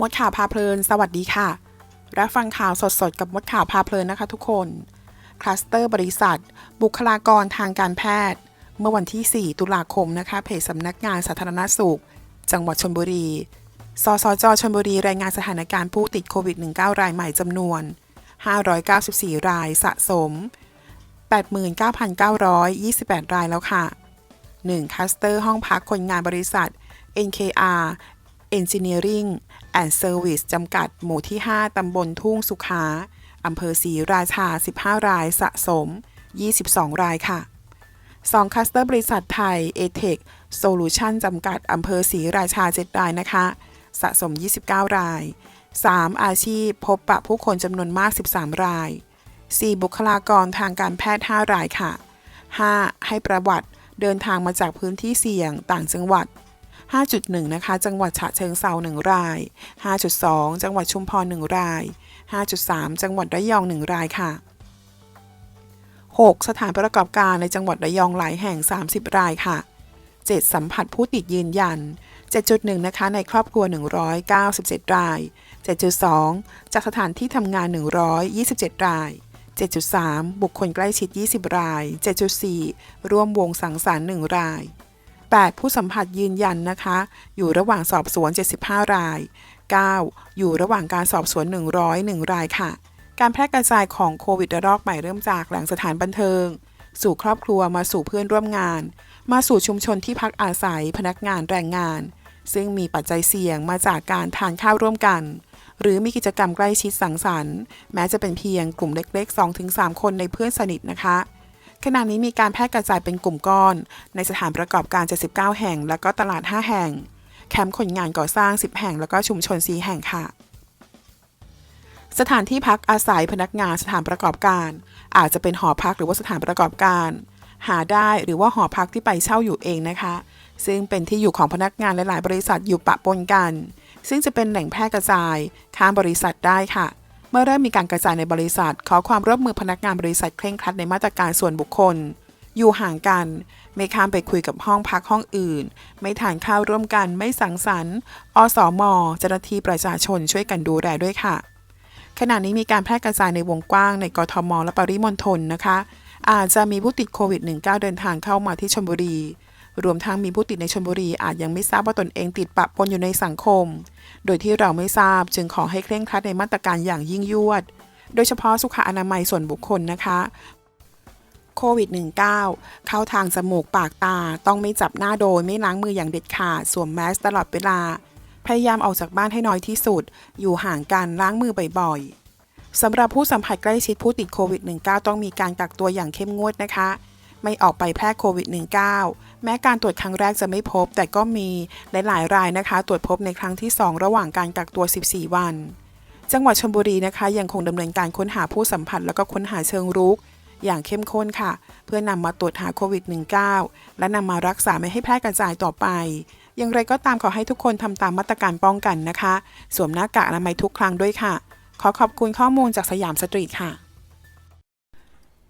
มดข่าวพาเพลิน สวัสดีค่ะ รับฟังข่าวสดๆ กับมดข่าวพาเพลินนะคะทุกคน คลัสเตอร์บริษัท บุคลากรทางการแพทย์ เมื่อวันที่ 4 ตุลาคมนะคะ เพจสำนักงานสาธารณสุข จังหวัดชลบุรี สสจชลบุรี รายงานสถานการณ์ผู้ติดโควิด -19 รายใหม่จำนวน 594 รายสะสม 89,928 รายแล้วค่ะ 1. คลัสเตอร์ห้องพักคนงานบริษัท NKR Engineering and Service จำกัดหมู่ที่ 5 ตำบลทุ่งสุขาอำเภอศรีราชา 15 รายสะสม 22 รายค่ะ 2. คัสเตอร์บริษัทไทย ATEC Solution จำกัดอำเภอศรีราชา 7 รายนะคะ สะสม 29 ราย 3. อาชีพพบปะผู้คนจำนวนมาก 13 ราย 4. บุคลากรทางการแพทย์ 5 รายค่ะ 5. ให้ประวัติเดินทางมาจากพื้นที่เสี่ยงต่างจังหวัด 5.1 นะคะ จังหวัดฉะเชิงเซา1ราย 5.2 จังหวัดชุมพร1ราย 5.3 จังหวัดระยอง 1 รายค่ะ 6. สถานประกอบการในจังหวัดระยองหลายแห่ง 30 รายค่ะ 7. สัมผัสผู้ติดยืนยัน 7.1 นะคะ ในครอบครัว 197 ราย 7.2 จากสถานที่ทำงาน 127 ราย 7.3 บุคคลใกล้ชิด 20 ราย 7.4 ร่วมวงสังสรรค์ 1 ราย 8. ผู้สัมผัสยืนยันนะคะ อยู่ระหว่างสอบสวน 75 ราย 9. อยู่ระหว่างการสอบสวน 101 รายค่ะ การแพร่กระจายของโควิดระลอกใหม่เริ่มจากแหล่งสถานบันเทิง สู่ครอบครัวมาสู่เพื่อนร่วมงาน มาสู่ชุมชนที่พักอาศัยพนักงานแรงงาน ซึ่งมีปัจจัยเสี่ยงมาจากการทานข้าวร่วมกัน หรือมีกิจกรรมใกล้ชิดสังสรรค์ แม้จะเป็นเพียงกลุ่มเล็กๆ 2-3 คนในเพื่อนสนิทนะคะ ขณะนี้มีการแพร่กระจายเป็นกลุ่มก้อน ในสถานประกอบการ 79 แห่ง แล้วก็ตลาด 5 แห่ง แคมป์คนงานก่อสร้าง 10 แห่ง แล้วก็ชุมชน 4 แห่งค่ะ สถานที่พักอาศัยพนักงานสถานประกอบการ อาจจะเป็นหอพักหรือว่าสถานประกอบการ หาได้หรือว่าหอพักที่ไปเช่าอยู่เองนะคะ ซึ่งเป็นที่อยู่ของพนักงานหลาย ๆ บริษัทอยู่ปะปนกัน ซึ่งจะเป็นแหล่งแพร่กระจายข้ามบริษัทได้ค่ะ เมื่อเริ่มมีการกระจายในบริษัท ขอความร่วมมือพนักงานบริษัทเคร่งครัดในมาตรการส่วนบุคคล อยู่ห่างกัน ไม่ข้ามไปคุยกับห้องพักห้องอื่น ไม่ทานข้าวร่วมกัน ไม่สังสรรค์ อสมเจ้าหน้าที่ประชาชนช่วยกันดูแลด้วยค่ะ ขณะนี้มีการแพร่กระจายในวงกว้างในกทมและปริมณฑลนะคะ อาจจะมีผู้ติดโควิด -19 เดินทางเข้ามาที่ชลบุรี รวมทั้งมีผู้ติดในชลบุรีอาจยังไม่ทราบว่าตนเองติดปะปนอยู่ในสังคม โดยที่เราไม่ทราบจึงขอให้เคร่งครัดในมาตรการอย่างยิ่งยวด โดยเฉพาะสุขอนามัยส่วนบุคคลนะคะโควิด -19 เข้าทางจมูกปากตาต้องไม่จับหน้าโดยไม่ล้างมืออย่างเด็ดขาดสวมแมสตลอดเวลา พยายามออกจากบ้านให้น้อยที่สุด อยู่ห่างกันล้างมือบ่อยๆสำหรับผู้สัมผัสใกล้ชิดผู้ติดโควิด -19 ต้องมีการกักตัวอย่างเข้มงวดนะคะ ไม่ออกไปแพร่โควิด -19 แม้การตรวจครั้งแรกจะไม่พบ แต่ก็มีหลายๆรายนะคะ ตรวจพบในครั้งที่ 2 ระหว่างการกักตัว 14 วัน จังหวัดชลบุรีนะคะยังคงดำเนินการค้นหาผู้สัมผัส แล้วก็ค้นหาเชิงรุก อย่างเข้มข้นค่ะ เพื่อนำมาตรวจหาโควิด -19 และนำมารักษาไม่ให้แพร่กระจายต่อไปอย่างไรก็ตามขอให้ทุกคนทำตามมาตรการป้องกันนะคะ สวมหน้ากากอนามัยทุกครั้งด้วยค่ะ ขอขอบคุณข้อมูลจากสยามสตรีทค่ะ